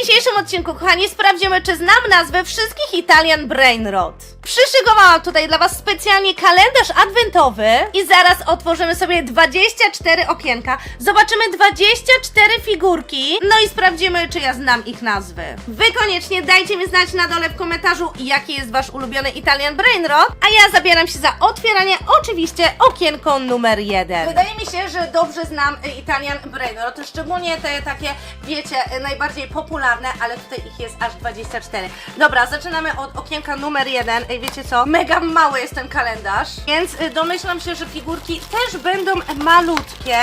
dzisiejszym odcinku, kochani, sprawdzimy, czy znam nazwy wszystkich Italian Brainrot. Przyszykowałam tutaj dla Was specjalnie kalendarz adwentowy i zaraz otworzymy sobie 24 okienka, zobaczymy 24 figurki, no i sprawdzimy, czy ja znam ich nazwy. Wy koniecznie dajcie mi znać na dole w komentarzu, jaki jest Wasz ulubiony Italian Brainrot, a ja zabieram się za otwieranie oczywiście okienko numer 1. Wydaje mi się, że dobrze znam y, Italian Brainrot, szczególnie te takie, wiecie, y, najbardziej popularne, ale tutaj ich jest aż 24. Dobra, zaczynamy od okienka numer 1. Ej, wiecie co? Mega mały jest ten kalendarz, więc y, domyślam się, że figurki też będą malutkie.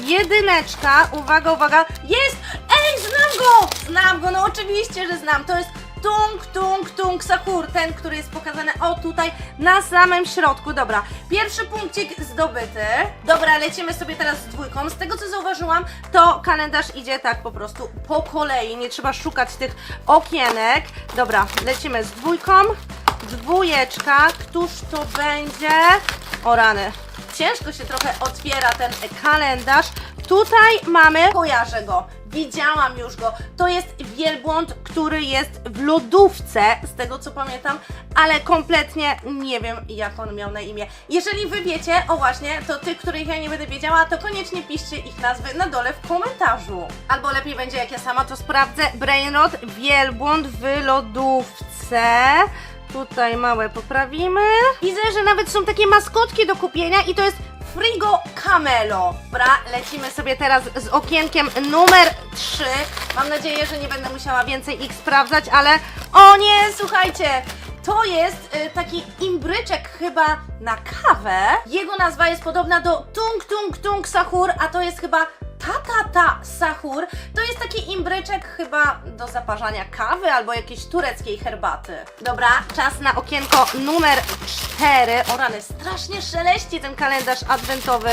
Jedyneczka, uwaga, uwaga, jest! Ej, znam go! Znam go, no oczywiście, że znam. To jest Tung, tung, tung, Sahur, ten, który jest pokazany o tutaj na samym środku. Dobra, pierwszy punkcik zdobyty. Dobra, lecimy sobie teraz z dwójką. Z tego co zauważyłam, to kalendarz idzie tak po prostu po kolei. Nie trzeba szukać tych okienek. Dobra, lecimy z dwójką. Dwójeczka, któż to będzie? O rany. Ciężko się trochę otwiera ten kalendarz. Tutaj mamy, kojarzę go, widziałam już go. To jest wielbłąd, który jest w lodówce, z tego co pamiętam, ale kompletnie nie wiem, jak on miał na imię. Jeżeli wy wiecie, o właśnie, to tych, których ja nie będę wiedziała, to koniecznie piszcie ich nazwy na dole w komentarzu. Albo lepiej będzie, jak ja sama to sprawdzę. Brainrot, wielbłąd w lodówce. Tutaj małe poprawimy. Widzę, że nawet są takie maskotki do kupienia i to jest Frigo Camelo. Dobra, lecimy sobie teraz z okienkiem numer 3. Mam nadzieję, że nie będę musiała więcej ich sprawdzać, ale o nie, słuchajcie, to jest y, taki imbryczek chyba na kawę. Jego nazwa jest podobna do Tung Tung Tung Sahur, a to jest chyba ta ta ta Sahur. To jest taki imbryczek chyba do zaparzania kawy albo jakiejś tureckiej herbaty. Dobra, czas na okienko numer 4. O rany, strasznie szeleści ten kalendarz adwentowy.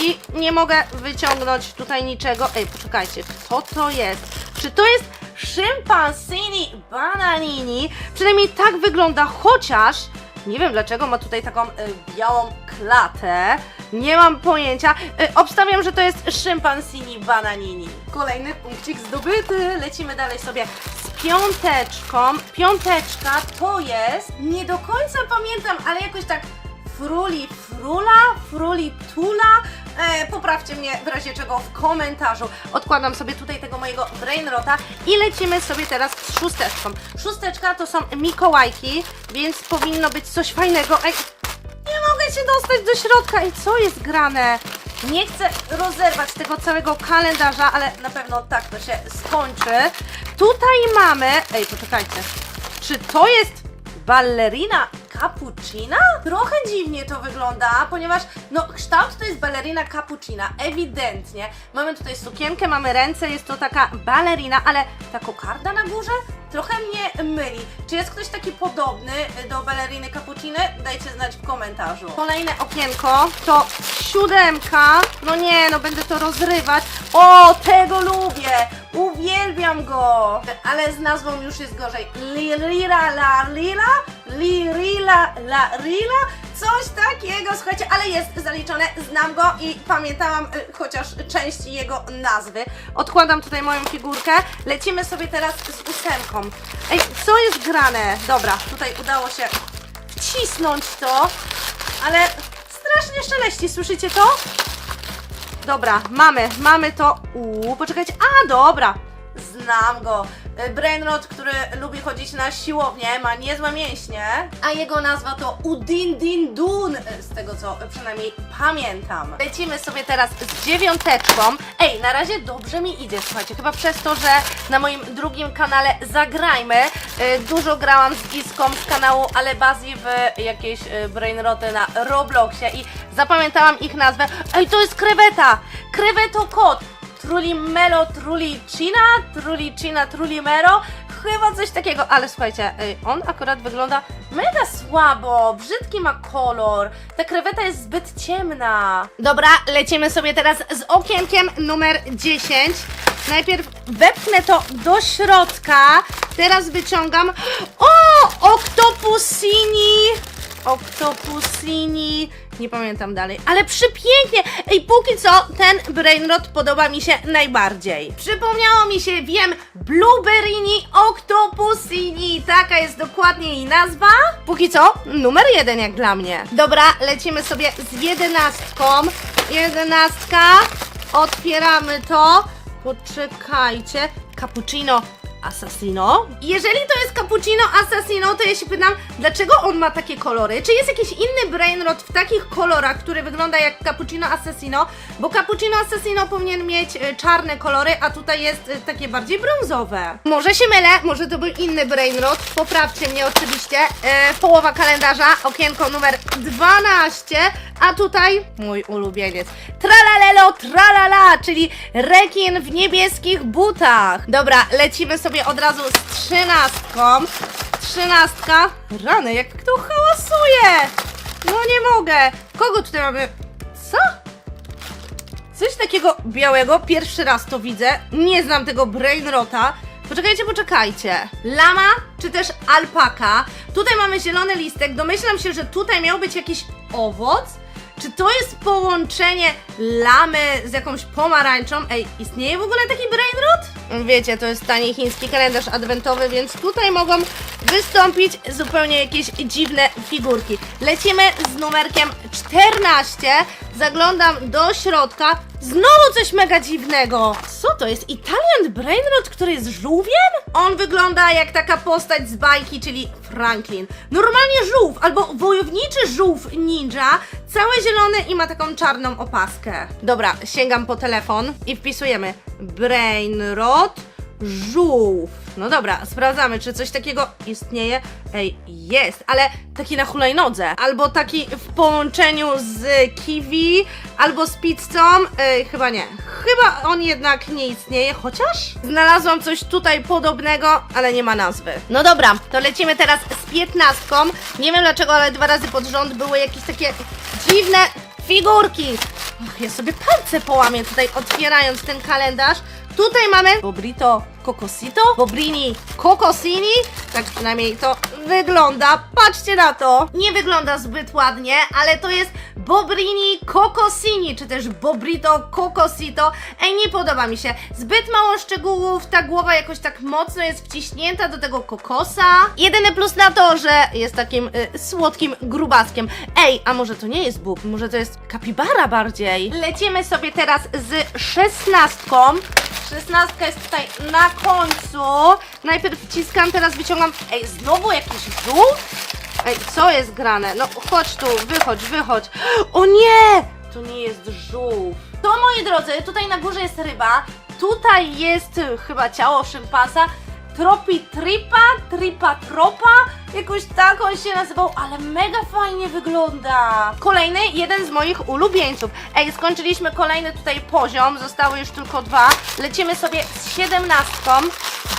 I nie mogę wyciągnąć tutaj niczego. Ej, poczekajcie, co to jest? Czy to jest szympansini bananini? Przynajmniej tak wygląda, chociaż nie wiem dlaczego ma tutaj taką y, białą klatę. Nie mam pojęcia. Y, obstawiam, że to jest szympansini bananini. Kolejny punkcik zdobyty. Lecimy dalej sobie z piąteczką. Piąteczka to jest, nie do końca pamiętam, ale jakoś tak fruli frula, fruli tula. E, poprawcie mnie w razie czego w komentarzu. Odkładam sobie tutaj tego mojego brainrota i lecimy sobie teraz z szósteczką. Szósteczka to są Mikołajki, więc powinno być coś fajnego. Ej, nie mogę się dostać do środka. Ej, co jest grane? Nie chcę rozerwać tego całego kalendarza, ale na pewno tak to się skończy. Tutaj mamy... Ej, poczekajcie. Czy to jest ballerina cappuccina? Trochę dziwnie to wygląda, ponieważ no kształt to jest ballerina cappuccina, ewidentnie. Mamy tutaj sukienkę, mamy ręce, jest to taka ballerina, ale ta kokarda na górze trochę mnie myli. Czy jest ktoś taki podobny do balleriny cappucciny? Dajcie znać w komentarzu. Kolejne okienko to siódemka. No nie, no będę to rozrywać. O, tego lubię! Uwielbiam go! Ale z nazwą już jest gorzej. Lirira la lila? Lirila la rila? Coś takiego, słuchajcie, ale jest zaliczone, znam go i pamiętałam y, chociaż część jego nazwy. Odkładam tutaj moją figurkę. Lecimy sobie teraz z ósemką. Ej, co jest grane? Dobra, tutaj udało się wcisnąć to, ale strasznie szeleści, słyszycie to? Dobra, mamy, mamy to. Uuu, poczekajcie. A, dobra. Znam go. Y, Brainrot, który lubi chodzić na siłownię, ma niezłe mięśnie, a jego nazwa to Udin Din Dun, y, z tego co przynajmniej pamiętam. Lecimy sobie teraz z dziewiąteczką. Ej, na razie dobrze mi idzie, słuchajcie, chyba przez to, że na moim drugim kanale Zagrajmy y, dużo grałam z Giską z kanału Alebazji w jakieś Brainroty na Robloxie i zapamiętałam ich nazwę. Ej, to jest kreweta! Kreweto kot! Trulimelo Trulicina, Trulicina Trulimero, chyba coś takiego, ale słuchajcie, ej, on akurat wygląda mega słabo, brzydki ma kolor, ta kreweta jest zbyt ciemna. Dobra, lecimy sobie teraz z okienkiem numer 10. Najpierw wepchnę to do środka, teraz wyciągam, o, Octopusini! Octopusini, nie pamiętam dalej, ale przepięknie! Ej, póki co ten Brainrot podoba mi się najbardziej. Przypomniało mi się, wiem, Blueberryni Octopusini, taka jest dokładnie jej nazwa. Póki co, numer jeden jak dla mnie. Dobra, lecimy sobie z jedenastką. Jedenastka, otwieramy to. Poczekajcie, cappuccino Assassino. Jeżeli to jest Cappuccino Assassino, to ja się pytam, dlaczego on ma takie kolory? Czy jest jakiś inny Brainrot w takich kolorach, który wygląda jak Cappuccino Assassino? Bo Cappuccino Assassino powinien mieć e, czarne kolory, a tutaj jest e, takie bardziej brązowe. Może się mylę, może to był inny Brainrot. Poprawcie mnie oczywiście. E, połowa kalendarza, okienko numer 12, a tutaj mój ulubieniec. Tralalelo, tralala, czyli rekin w niebieskich butach. Dobra, lecimy sobie od razu z trzynastką. Trzynastka. Rany, jak kto hałasuje! No nie mogę. Kogo tutaj mamy? Co? Coś takiego białego, pierwszy raz to widzę. Nie znam tego brainrota. Poczekajcie, poczekajcie. Lama czy też alpaka? Tutaj mamy zielony listek. Domyślam się, że tutaj miał być jakiś owoc. Czy to jest połączenie lamy z jakąś pomarańczą? Ej, istnieje w ogóle taki brainrot? Wiecie, to jest tani chiński kalendarz adwentowy, więc tutaj mogą wystąpić zupełnie jakieś dziwne figurki. Lecimy z numerkiem 14. Zaglądam do środka. Znowu coś mega dziwnego. Co to jest? Italian Brainrot, który jest żółwiem? On wygląda jak taka postać z bajki, czyli Franklin. Normalnie żółw, albo wojowniczy żółw ninja, cały zielony i ma taką czarną opaskę. Dobra, sięgam po telefon i wpisujemy Brainrot żółw. No dobra, sprawdzamy, czy coś takiego istnieje. Ej, jest, ale taki na hulajnodze. Albo taki w połączeniu z kiwi, albo z pizzą. Ej, chyba nie. Chyba on jednak nie istnieje, chociaż znalazłam coś tutaj podobnego, ale nie ma nazwy. No dobra, to lecimy teraz z piętnastką. Nie wiem dlaczego, ale dwa razy pod rząd były jakieś takie dziwne figurki. Och, ja sobie palce połamię tutaj otwierając ten kalendarz. Tutaj mamy Bobrito Cocosito, Bobrini Cocosini, tak przynajmniej to wygląda. Patrzcie na to. Nie wygląda zbyt ładnie, ale to jest Bobrini Cocosini, czy też Bobrito Cocosito. Ej, nie podoba mi się. Zbyt mało szczegółów, ta głowa jakoś tak mocno jest wciśnięta do tego kokosa. Jedyny plus na to, że jest takim y, słodkim grubaskiem. Ej, a może to nie jest Bóg, może to jest kapibara bardziej. Lecimy sobie teraz z szesnastką. Szesnastka jest tutaj na końcu. Najpierw wciskam, teraz wyciągam. Ej, znowu jakiś żółw? Ej, co jest grane? No chodź tu, wychodź, wychodź. O nie! To nie jest żółw. To moi drodzy, tutaj na górze jest ryba. Tutaj jest chyba ciało szympansa. Tropitripa, tripatropa, jakoś tak on się nazywał, ale mega fajnie wygląda. Kolejny, jeden z moich ulubieńców. Ej, skończyliśmy kolejny tutaj poziom, zostały już tylko dwa. Lecimy sobie z siedemnastką.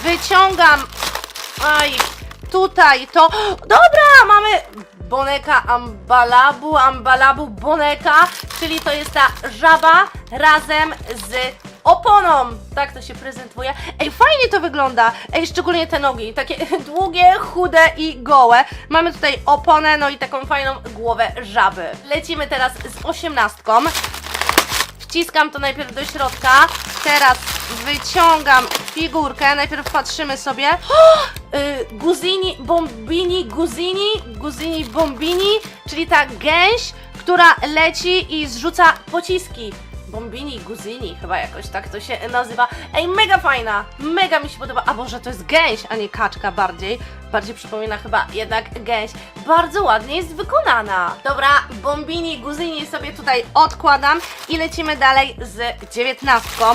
Wyciągam, aj, tutaj to, dobra, mamy Boneka Ambalabu, Ambalabu Boneka, czyli to jest ta żaba razem z oponą. Tak to się prezentuje. Ej, fajnie to wygląda. Ej, szczególnie te nogi, takie długie, chude i gołe. Mamy tutaj oponę, no i taką fajną głowę żaby. Lecimy teraz z osiemnastką. Wciskam to najpierw do środka. Teraz wyciągam figurkę. Najpierw patrzymy sobie. O! Y, Guzini, Bombini, Guzini, Guzini, Bombini, czyli ta gęś, która leci i zrzuca pociski. Bombini, Guzini, chyba jakoś tak to się nazywa. Ej, mega fajna, mega mi się podoba. A może to jest gęś, a nie kaczka bardziej. Bardziej przypomina chyba jednak gęś. Bardzo ładnie jest wykonana. Dobra, Bombini, Guzini sobie tutaj odkładam i lecimy dalej z dziewiętnastką.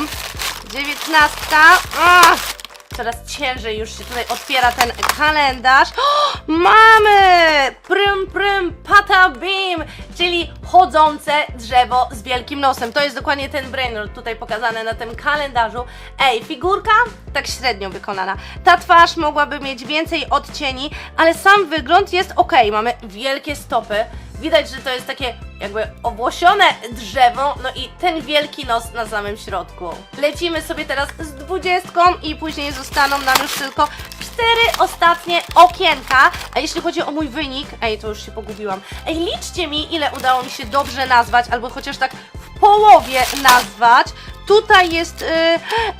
Dziewiętnastka. Coraz ciężej już się tutaj otwiera ten kalendarz. O, mamy! Prym, prym, pata bim! Czyli chodzące drzewo z wielkim nosem. To jest dokładnie ten brainrot tutaj pokazany na tym kalendarzu. Ej, figurka tak średnio wykonana. Ta twarz mogłaby mieć więcej odcieni, ale sam wygląd jest ok. Mamy wielkie stopy, Widać, że to jest takie jakby owłosione drzewo, no i ten wielki nos na samym środku. Lecimy sobie teraz z dwudziestką i później zostaną nam już tylko cztery ostatnie okienka. A jeśli chodzi o mój wynik, ej, to już się pogubiłam. Ej, liczcie mi, ile udało mi się dobrze nazwać, albo chociaż tak w połowie nazwać. Tutaj jest y,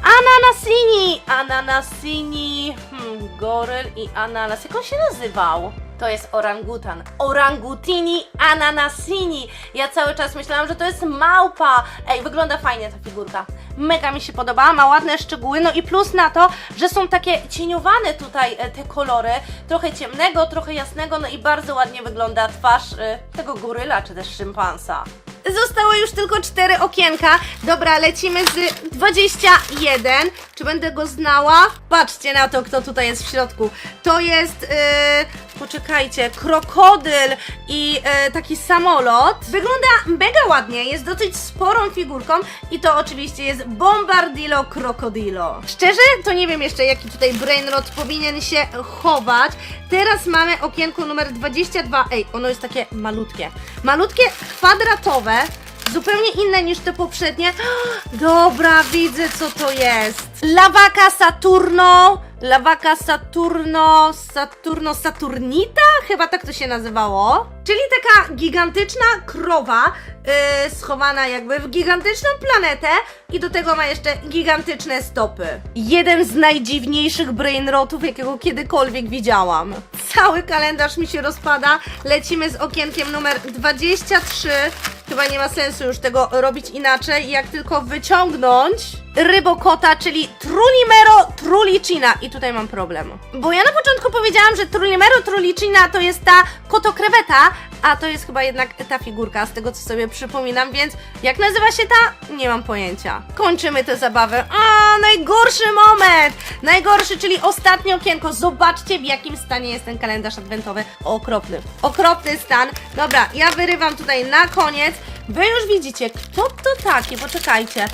Ananasini, Ananasini, hmm, goryl i ananas. Jak on się nazywał? To jest orangutan. Orangutini ananasini. Ja cały czas myślałam, że to jest małpa. Ej, wygląda fajnie ta figurka. Mega mi się podoba, ma ładne szczegóły, no i plus na to, że są takie cieniowane tutaj e, te kolory, trochę ciemnego, trochę jasnego, no i bardzo ładnie wygląda twarz e, tego goryla, czy też szympansa. Zostały już tylko cztery okienka. Dobra, lecimy z 21. Czy będę go znała? Patrzcie na to, kto tutaj jest w środku. To jest. Poczekajcie, krokodyl i yy, taki samolot. Wygląda mega ładnie, jest dosyć sporą figurką i to oczywiście jest Bombardillo Crocodilo. Szczerze, to nie wiem jeszcze, jaki tutaj Brainrot powinien się chować. Teraz mamy okienko numer 22. Ej, ono jest takie malutkie. Malutkie, kwadratowe. Zupełnie inne niż te poprzednie. Dobra, widzę co to jest. Lawaka Saturno. Lawaka Saturno. Saturno Saturnita? Chyba tak to się nazywało. Czyli taka gigantyczna krowa, yy, schowana jakby w gigantyczną planetę i do tego ma jeszcze gigantyczne stopy. Jeden z najdziwniejszych brainrotów, jakiego kiedykolwiek widziałam. Cały kalendarz mi się rozpada. Lecimy z okienkiem numer 23. Chyba nie ma sensu już tego robić inaczej, jak tylko wyciągnąć rybokota, czyli Trulimero Trulicina. I tutaj mam problem. Bo ja na początku powiedziałam, że Trulimero Trulicina to jest ta kotokreweta, a to jest chyba jednak ta figurka, z tego co sobie przypominam, więc jak nazywa się ta? Nie mam pojęcia. Kończymy tę zabawę. A, najgorszy moment! Najgorszy, czyli ostatnie okienko. Zobaczcie, w jakim stanie jest ten kalendarz adwentowy. Okropny. Okropny stan. Dobra, ja wyrywam tutaj na koniec. Wy już widzicie, kto to taki? Poczekajcie.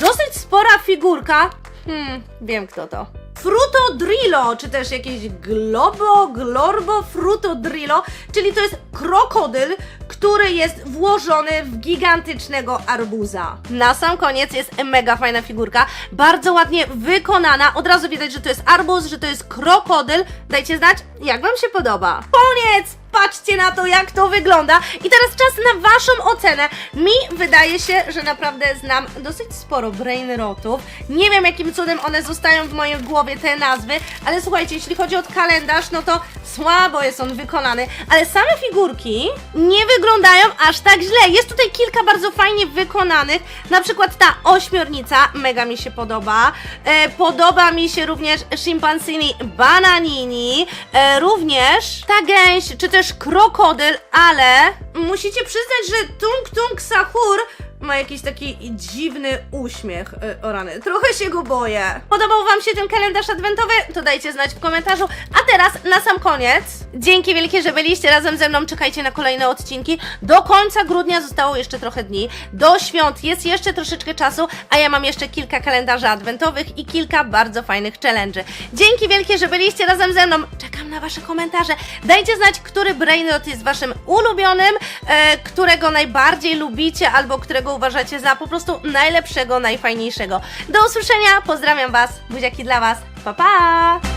Dosyć spora figurka. Hmm, wiem kto to. Fruto Drillo, czy też jakieś Globo, Glorbo Fruto Drillo, czyli to jest krokodyl, który jest włożony w gigantycznego arbuza. Na sam koniec jest mega fajna figurka, bardzo ładnie wykonana. Od razu widać, że to jest arbuz, że to jest krokodyl. Dajcie znać, jak Wam się podoba. Koniec! Patrzcie na to, jak to wygląda. I teraz czas na Waszą ocenę. Mi wydaje się, że naprawdę znam dosyć sporo brainrotów. Nie wiem, jakim cudem one zostają w mojej głowie, te nazwy, ale słuchajcie, jeśli chodzi o kalendarz, no to słabo jest on wykonany, ale same figurki nie wyglądają aż tak źle. Jest tutaj kilka bardzo fajnie wykonanych, na przykład ta ośmiornica, mega mi się podoba. E, podoba mi się również Schimpansini Bananini, e, również ta gęś, czy też krokodyl, ale musicie przyznać, że Tung Tung Sahur ma jakiś taki dziwny uśmiech. E, o rany, trochę się go boję. Podobał Wam się ten kalendarz adwentowy? To dajcie znać w komentarzu. A teraz na sam koniec. Dzięki wielkie, że byliście razem ze mną. Czekajcie na kolejne odcinki. Do końca grudnia zostało jeszcze trochę dni. Do świąt jest jeszcze troszeczkę czasu, a ja mam jeszcze kilka kalendarzy adwentowych i kilka bardzo fajnych challenge'y. Dzięki wielkie, że byliście razem ze mną. Czekam na Wasze komentarze. Dajcie znać, który brainrot jest Waszym ulubionym, e, którego najbardziej lubicie albo którego uważacie za po prostu najlepszego, najfajniejszego. Do usłyszenia, pozdrawiam Was, buziaki dla Was, pa pa!